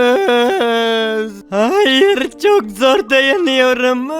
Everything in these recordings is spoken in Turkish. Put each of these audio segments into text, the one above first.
Ölüyoruz. Hayır çok zor dayanıyorum.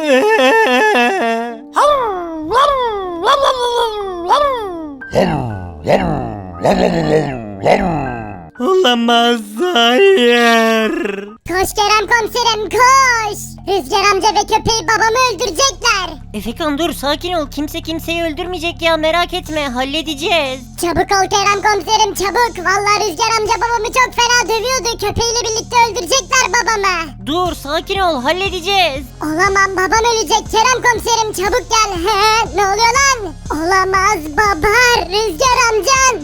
Olamaz hayır. Koş Kerem komiserim koş. Rüzgar amca ve köpeği babamı öldürecekler. Efekan dur sakin ol. Kimse kimseyi öldürmeyecek ya merak etme halledeceğiz. Çabuk ol Kerem komiserim çabuk. Vallahi Rüzgar amca babamı çok fena dövüyordu. Köpeğiyle birlikte öldürecekler babamı. Dur sakin ol halledeceğiz. Olamam babam ölecek Kerem komiserim çabuk gel. He, ne oluyor lan? Olamaz baba Rüzgar amca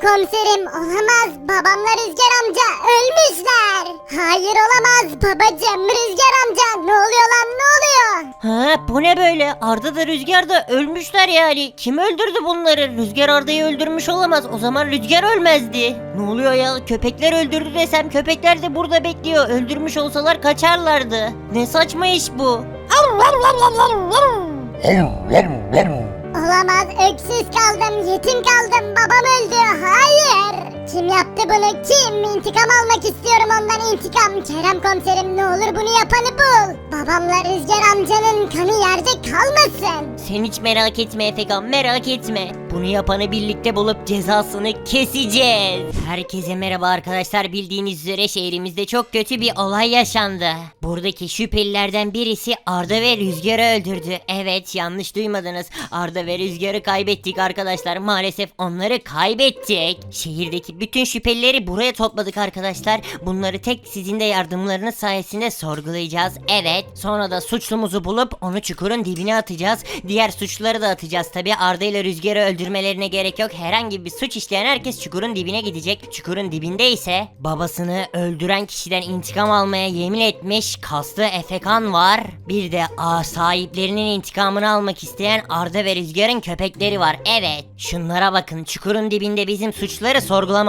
komiserim olamaz babamla Rüzgar amca ölmüşler. Hayır olamaz babacım Rüzgar amca ne oluyor lan ne oluyor? Ha bu ne böyle? Arda da Rüzgar da ölmüşler yani. Kim öldürdü bunları? Rüzgar Arda'yı öldürmüş olamaz. O zaman Rüzgar ölmezdi. Ne oluyor ya? Köpekler öldürdü desem köpekler de burada bekliyor. Öldürmüş olsalar kaçarlardı. Ne saçma iş bu. Olamaz öksüz kaldım yetim kaldım babam öldü hayır. Kim yaptı bunu kim? İntikam almak istiyorum ondan intikam. Kerem komiserim ne olur bunu yapanı bul. Babamla Rüzgar amcanın kanı yerde kalmasın. Sen hiç merak etme Efekan merak etme. Bunu yapanı birlikte bulup cezasını keseceğiz. Herkese merhaba arkadaşlar bildiğiniz üzere şehrimizde çok kötü bir olay yaşandı. Buradaki şüphelilerden birisi Arda ve Rüzgar'ı öldürdü. Evet yanlış duymadınız. Arda ve Rüzgar'ı kaybettik arkadaşlar. Maalesef onları kaybettik. Şehirdeki bütün şüphelileri buraya topladık arkadaşlar. Bunları tek sizin de yardımlarınız sayesinde sorgulayacağız. Evet. Sonra da suçlumuzu bulup onu çukurun dibine atacağız. Diğer suçluları da atacağız. Tabi Arda ile Rüzgar'ı öldürmelerine gerek yok. Herhangi bir suç işleyen herkes çukurun dibine gidecek. Çukurun dibinde ise babasını öldüren kişiden intikam almaya yemin etmiş kaslı Efekan var. Bir de a sahiplerinin intikamını almak isteyen Arda ve Rüzgar'ın köpekleri var. Evet. Şunlara bakın. Çukurun dibinde bizim suçları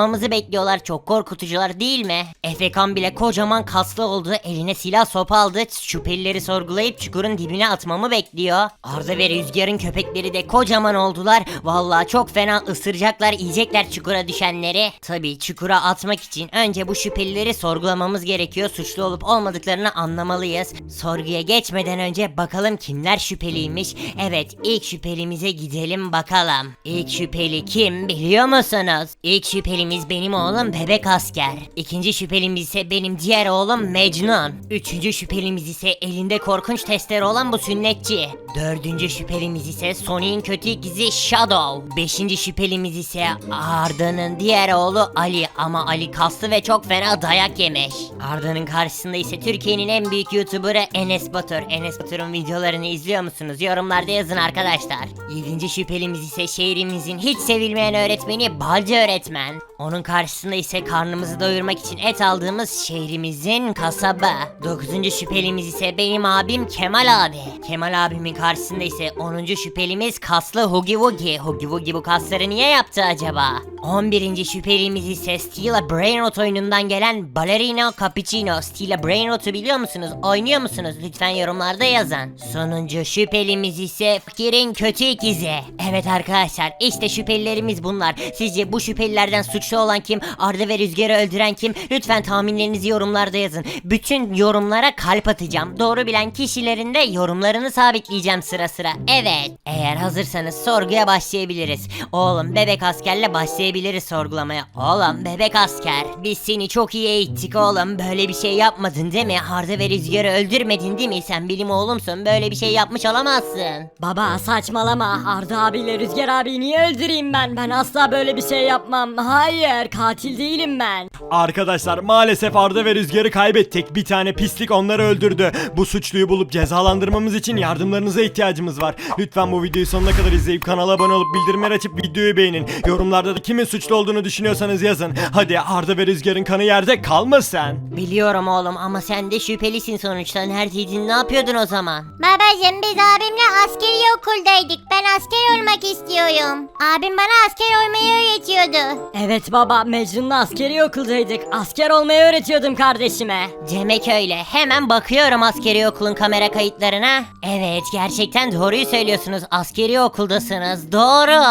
sorgulamamızı bekliyorlar. Çok korkutucular değil mi? Efekan bile kocaman kaslı oldu. Eline silah sopa aldı. Şüphelileri sorgulayıp çukurun dibine atmamı bekliyor. Arda ve Rüzgar'ın köpekleri de kocaman oldular. Vallahi çok fena ısıracaklar, yiyecekler çukura düşenleri. Tabii çukura atmak için önce bu şüphelileri sorgulamamız gerekiyor. Suçlu olup olmadıklarını anlamalıyız. Sorguya geçmeden önce bakalım kimler şüpheliymiş. Evet, ilk şüphelimize gidelim bakalım. İlk şüpheli kim biliyor musunuz? İlk şüphelimiz benim oğlum bebek asker. İkinci şüphelimiz ise benim diğer oğlum Mecnun. Üçüncü şüphelimiz ise elinde korkunç testere olan bu sünnetçi. Dördüncü şüphelimiz ise Sony'in kötü ikizi Shadow. Beşinci şüphelimiz ise Arda'nın diğer oğlu Ali ama Ali kaslı ve çok fena dayak yemiş. Arda'nın karşısında ise Türkiye'nin en büyük YouTuber'ı Enes Batur. Enes Batur'un videolarını izliyor musunuz? Yorumlarda yazın arkadaşlar. Yedinci şüphelimiz ise şehrimizin hiç sevilmeyen öğretmeni Balcı öğretmen. Onun karşısında ise karnımızı doyurmak için et aldığımız şehrimizin kasabı. Dokuzuncu şüphelimiz ise benim abim Kemal abi. Kemal abimin karşısında ise 10. şüphelimiz kaslı Hugi Wugi. Hugi Wugi bu kasları niye yaptı acaba? 11. şüphelimiz ise Stila Brainrot oyunundan gelen Ballerino Cappuccino. Stila Brainrot'u biliyor musunuz? Oynuyor musunuz? Lütfen yorumlarda yazın. Sonuncu şüphelimiz ise Fakir'in kötü ikizi. Evet arkadaşlar işte şüphelilerimiz bunlar. Sizce bu şüphelilerden suçlu olan kim? Arda ve Rüzgar'ı öldüren kim? Lütfen tahminlerinizi yorumlarda yazın. Bütün yorumlara kalp atacağım. Doğru bilen kişilerin de yorumlarını sabitleyeceğim sıra sıra. Evet. Eğer hazırsanız sorguya başlayabiliriz. Oğlum bebek askerle başlayabiliriz sorgulamaya. Oğlum bebek asker. Biz seni çok iyi eğittik oğlum. Böyle bir şey yapmadın değil mi? Arda ve Rüzgar'ı öldürmedin değil mi? Sen bilim oğlumsun. Böyle bir şey yapmış olamazsın. Baba saçmalama Arda abiyle Rüzgar abi niye öldüreyim ben? Ben asla böyle bir şey yapmam. Hayır katil değilim ben. Arkadaşlar maalesef Arda ve Rüzgar'ı kaybettik. Bir tane pislik onları öldürdü. Bu suçluyu bulup cezalandırmamız için yardımlarınıza ihtiyacımız var. Lütfen bu videoyu sonuna kadar izleyip kanala abone olup bildirimleri açıp videoyu beğenin. Yorumlarda da kimin suçlu olduğunu düşünüyorsanız yazın. Hadi Arda ve Rüzgar'ın kanı yerde kalmasın. Biliyorum oğlum ama sen de şüphelisin sonuçta. Neredeydin ne yapıyordun o zaman? Babacım biz abimle askeri okuldaydık. Ben asker olmak istiyorum. Abim bana asker olmayı öğretiyordu. Evet baba Mecnun'la askeri okuldaydık. Asker olmayı öğretiyordum kardeşime. Demek öyle. Hemen bakıyorum askeri okulun kamera kayıtlarına? Evet gerçekten doğruyu söylüyorsunuz askeri okuldasınız doğru.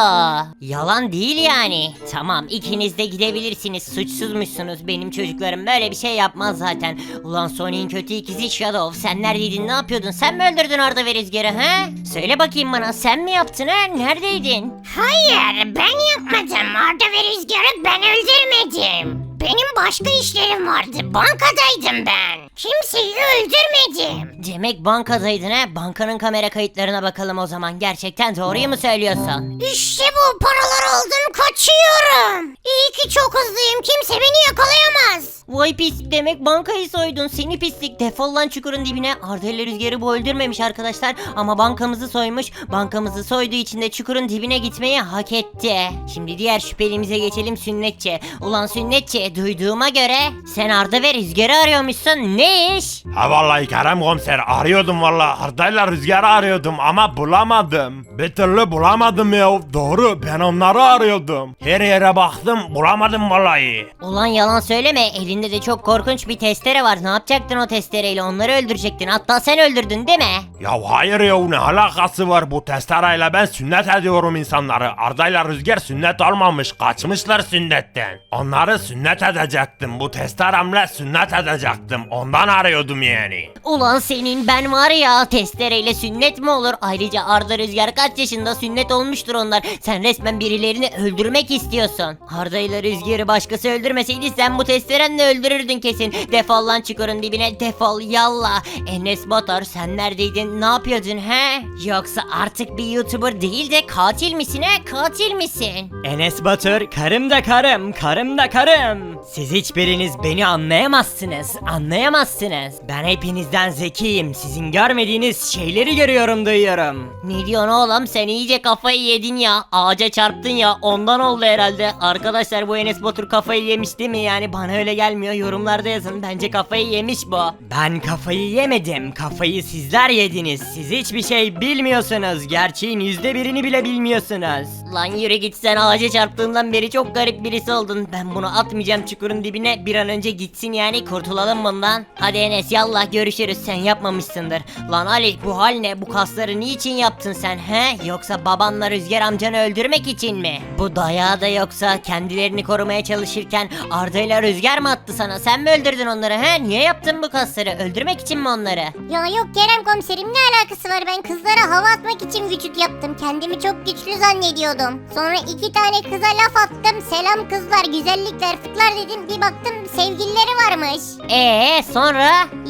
Yalan değil yani. Tamam ikiniz de gidebilirsiniz suçsuzmuşsunuz benim çocuklarım böyle bir şey yapmaz zaten. Ulan Sony'in kötü ikizi Shadow sen neredeydin ne yapıyordun sen mi öldürdün Arda ve Rüzgar'ı ha? Söyle bakayım bana sen mi yaptın ha neredeydin? Hayır ben yapmadım. Arda ve Rüzgar'ı ben öldürmedim. Benim başka işlerim vardı. Bankadaydım ben. Kimseyi öldürmedim. Demek bankadaydın ha bankanın kamera kayıtlarına bakalım o zaman gerçekten doğruyu mu söylüyorsun? İşte bu paralar aldım kaçıyorum. İyi ki çok hızlıyım. Kimse beni yakalayamaz. Vay pis demek bankayı soydun seni pislik defol lan çukurun dibine Arda ile Rüzgar'ı bu öldürmemiş arkadaşlar ama bankamızı soymuş bankamızı soyduğu için de çukurun dibine gitmeyi hak etti. Şimdi diğer şüphelimize geçelim sünnetçi ulan sünnetçi duyduğuma göre sen Arda ve Rüzgar'ı arıyormuşsun ne iş? Ha vallahi Kerem komiser arıyordum vallahi Arda'yla Rüzgar'ı arıyordum ama bulamadım. Bir türlü bulamadım ya. Doğru ben onları arıyordum. Her yere baktım bulamadım vallahi. Ulan yalan söyleme elinde de çok korkunç bir testere var ne yapacaktın o testereyle onları öldürecektin hatta sen öldürdün değil mi? Ya hayır ya ne alakası var bu testereyle ben sünnet ediyorum insanları. Arda'yla Rüzgar sünnet olmamış kaçmışlar sünnetten. Onları sünnet edecektim bu testeremle sünnet edecektim ondan arıyordum yani. Ulan senin ben var ya testereyle sünnet mi olur? Ayrıca Arda Rüzgar kaç yaşında sünnet olmuştur onlar. Sen resmen birilerini öldürmek istiyorsun. Arda ile Rüzgar'ı başkası öldürmeseydi sen bu testerenle öldürürdün kesin. Defol lan çukurun dibine defol yallah. Enes Batar sen neredeydin ne yapıyordun he? Yoksa artık bir YouTuber değil de katil misin he? Katil misin? Enes Batur, karım da karım, karım da karım. Siz hiçbiriniz beni anlayamazsınız, anlayamazsınız. Ben hepinizden zekiyim, sizin görmediğiniz şeyleri görüyorum, duyuyorum. Ne diyorsun oğlum? Sen iyice kafayı yedin ya. Ağaca çarptın ya. Ondan oldu herhalde. Arkadaşlar bu Enes Batur kafayı yemiş değil mi? Yani bana öyle gelmiyor. Yorumlarda yazın. Bence kafayı yemiş bu. Ben kafayı yemedim, kafayı sizler yediniz. Siz hiçbir şey bilmiyorsunuz, gerçeğin yüzde birini bile bilmiyorsunuz. Lan yürü git sen. Ağaca çarptığından beri çok garip birisi oldun. Ben bunu atmayacağım çukurun dibine. Bir an önce gitsin yani. Kurtulalım bundan Hadi Enes yallah görüşürüz sen yapmamışsındır Lan Ali bu hal ne bu kasları niçin yaptın sen he yoksa babanla Rüzgar amcanı öldürmek için mi? Bu dayağı da yoksa kendilerini korumaya çalışırken Arda ile Rüzgar mı attı sana sen mi öldürdün onları he niye yaptın bu kasları öldürmek için mi onları? Ya yok Kerem komiserim ne alakası var ben kızlara hava atmak için vücut yaptım kendimi çok güçlü zannediyordum. Sonra iki tane kıza laf attım selam kızlar güzellikler fıklar dedim bir baktım sevgilileri varmış. Ee sonra?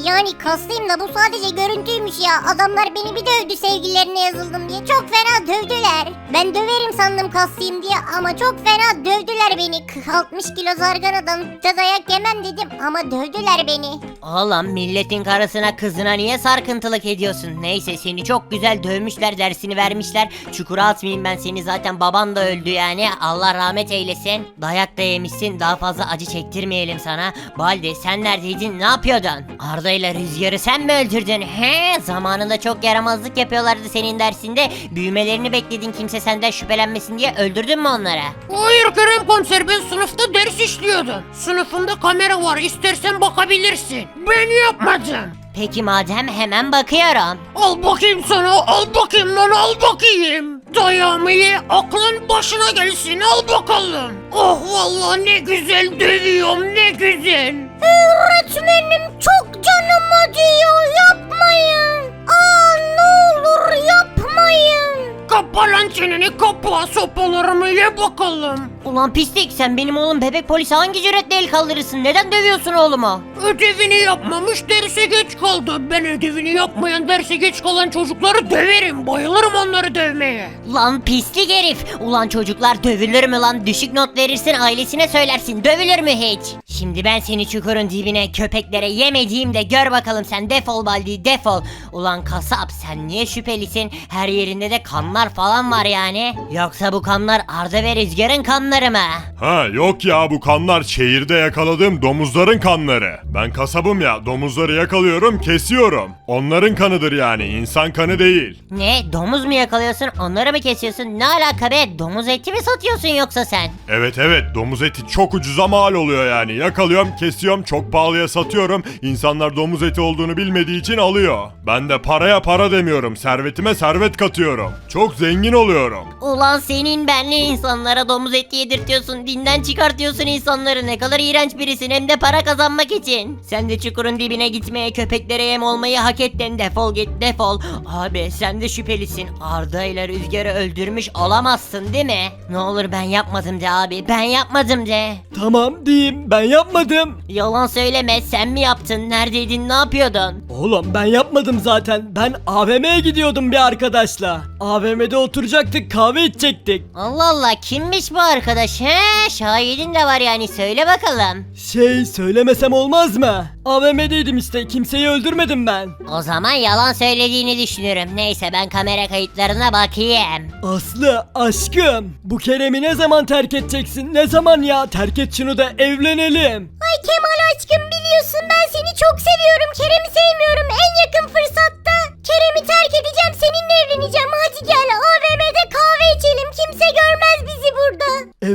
Yani kaslıyım da bu sadece görüntüymüş ya adamlar beni bir dövdü sevgililerine yazıldım diye çok fena dövdüler. Ben döverim sandım kaslıyım diye ama çok fena dövdüler beni 60 kilo zarganadan da dayak yemem dedim ama dövdüler beni. Oğlum milletin karısına kızına niye sarkıntılık ediyorsun? Neyse seni çok güzel dövmüşler dersini vermişler. Çukura atmayayım ben seni zaten baban da öldü yani. Allah rahmet eylesin. Dayak da yemişsin daha fazla acı çektirmeyelim sana. Baldi sen neredeydin ne yapıyordun? Arda ile Rüzgar'ı sen mi öldürdün? He zamanında çok yaramazlık yapıyorlardı senin dersinde. Büyümelerini bekledin kimse senden şüphelenmesin diye öldürdün mü onları? Hayır Kerem komiser ben sınıfta ders işliyordum. Sınıfında kamera var istersen bakabilirsin. Ben yapmadım. Peki madem hemen bakıyorum. Al bakayım sana al bakayım lan al bakayım. Dayağımı ye aklın başına gelsin al bakalım. Oh vallahi ne güzel dövüyorum ne güzel. Öğretmenim çok canım acıyor yapmayın. Aa ne olur yapmayın. Kapa lan çeneni kapa sopalarımı ye bakalım. Ulan pislik sen benim oğlum bebek polisi hangi cüretle el kaldırırsın? Neden dövüyorsun oğlumu? Ödevini yapmamış derse geç kaldı. Ben ödevini yapmayan derse geç kalan çocukları döverim. Bayılırım onları dövmeye. Lan pislik herif. Ulan çocuklar dövülür mü lan? Düşük not verirsin ailesine söylersin. Dövülür mü hiç? Şimdi ben seni çukurun dibine köpeklere yemediğimde gör bakalım sen defol Baldi defol. Ulan kasap sen niye şüphelisin? Her yerinde de kanlar falan var yani? Yoksa bu kanlar Arda ve Rüzgar'ın kanları mı? Ha yok ya bu kanlar şehirde yakaladığım domuzların kanları. Ben kasabım ya domuzları yakalıyorum kesiyorum. Onların kanıdır yani insan kanı değil. Ne domuz mu yakalıyorsun onları mı kesiyorsun? Ne alaka be domuz eti mi satıyorsun yoksa sen? Evet evet domuz eti çok ucuza mal oluyor yani. Yakalıyorum kesiyorum çok pahalıya satıyorum. İnsanlar domuz eti olduğunu bilmediği için alıyor. Ben de paraya para demiyorum servetime servet katıyorum. Çok zengin oluyorum. Ulan senin benli insanlara domuz eti yedirtiyorsun, dinden çıkartıyorsun insanları. Ne kadar iğrenç birisin hem de para kazanmak için. Sen de çukurun dibine gitmeye, köpeklere yem olmayı hak ettin. Defol git, defol. Abi sen de şüphelisin. Arda ile Rüzgar'ı öldürmüş olamazsın değil mi? Ne olur ben yapmadım de abi, ben yapmadım de. Tamam diyeyim ben yapmadım. Yalan söyleme, sen mi yaptın? Neredeydin, ne yapıyordun? Oğlum ben yapmadım zaten. Ben AVM'ye gidiyordum bir arkadaşla. AVM'de oturacaktık kahve içecektik. Allah Allah, kimmiş bu arkadaş he? Şahidin de var yani, söyle bakalım. Şey söylemesem olmaz mı? AVM'deydim işte kimseyi öldürmedim ben. O zaman yalan söylediğini düşünürüm. Neyse ben kamera kayıtlarına bakayım. Aslı aşkım bu Kerem'i ne zaman terk edeceksin? Ne zaman ya? Terk et şunu da evlenelim. Ay Kemal aşkım biliyorsun ben seni çok seviyorum. Kerem'i sevmiyorum. En yakın fırsatta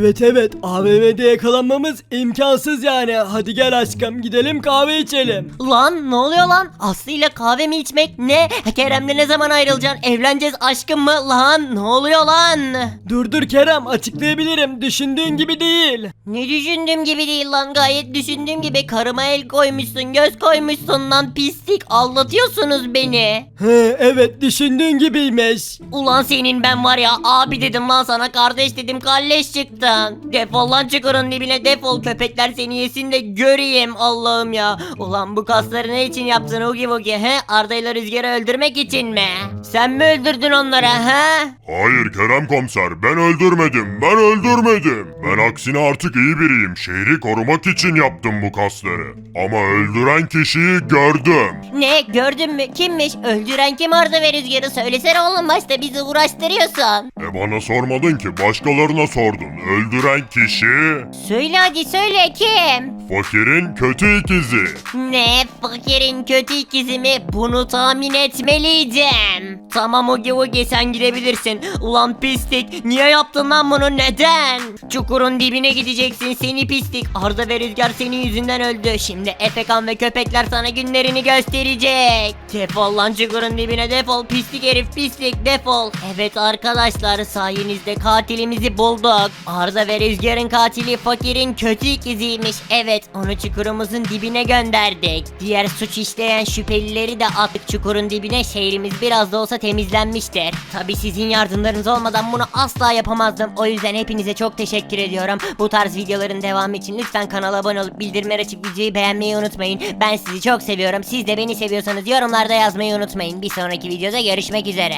Evet evet AVM'de yakalanmamız imkansız yani. Hadi gel aşkım gidelim kahve içelim. Lan ne oluyor lan? Aslı ile kahve mi içmek ne? Kerem'le ne zaman ayrılacaksın? Evleneceğiz aşkım mı? Lan ne oluyor lan? Dur dur Kerem açıklayabilirim. Düşündüğün gibi değil. Ne düşündüğüm gibi değil lan gayet düşündüğüm gibi karıma el koymuşsun göz koymuşsun lan pislik aldatıyorsunuz beni. He evet düşündüğün gibiymiş. Ulan senin ben var ya abi dedim lan sana kardeş dedim kalleş Defol lan çukurun dibine defol köpekler seni yesin de göreyim Allah'ım ya. Ulan bu kasları ne için yaptın Hugi Bugi he? Arda ile Rüzgar'ı öldürmek için mi? Sen mi öldürdün onları he? Hayır Kerem komiser ben öldürmedim ben öldürmedim. Ben aksine artık iyi biriyim şehri korumak için yaptım bu kasları. Ama öldüren kişiyi gördüm. Ne gördün mü kimmiş? Öldüren kim Arda ve Rüzgar'ı söylesene oğlum başta bizi uğraştırıyorsun. E bana sormadın ki başkalarına sordun. Öldüren kişi Söyle hadi söyle kim? fakirin kötü ikizi. Ne fakirin kötü ikizi mi? Bunu tahmin etmeliydim. Tamam Ogi Ogi sen gidebilirsin. Ulan pislik niye yaptın lan bunu neden? Çukurun dibine gideceksin seni pislik. Arda ve Rüzgar senin yüzünden öldü. Şimdi Efekan ve köpekler sana günlerini gösterecek. Defol lan çukurun dibine defol pislik herif pislik defol. Evet arkadaşlar sayenizde katilimizi bulduk. Arda ve Rüzgar'ın katili fakirin kötü ikiziymiş. Evet onu çukurumuzun dibine gönderdik. Diğer suç işleyen şüphelileri de attık çukurun dibine şehrimiz biraz da olsa temizlenmiştir. Tabi sizin yardımlarınız olmadan bunu asla yapamazdım. O yüzden hepinize çok teşekkür ediyorum. Bu tarz videoların devamı için lütfen kanala abone olup bildirimleri açıp videoyu beğenmeyi unutmayın. Ben sizi çok seviyorum. Siz de beni seviyorsanız yorumlarda yazmayı unutmayın. Bir sonraki videoda görüşmek üzere.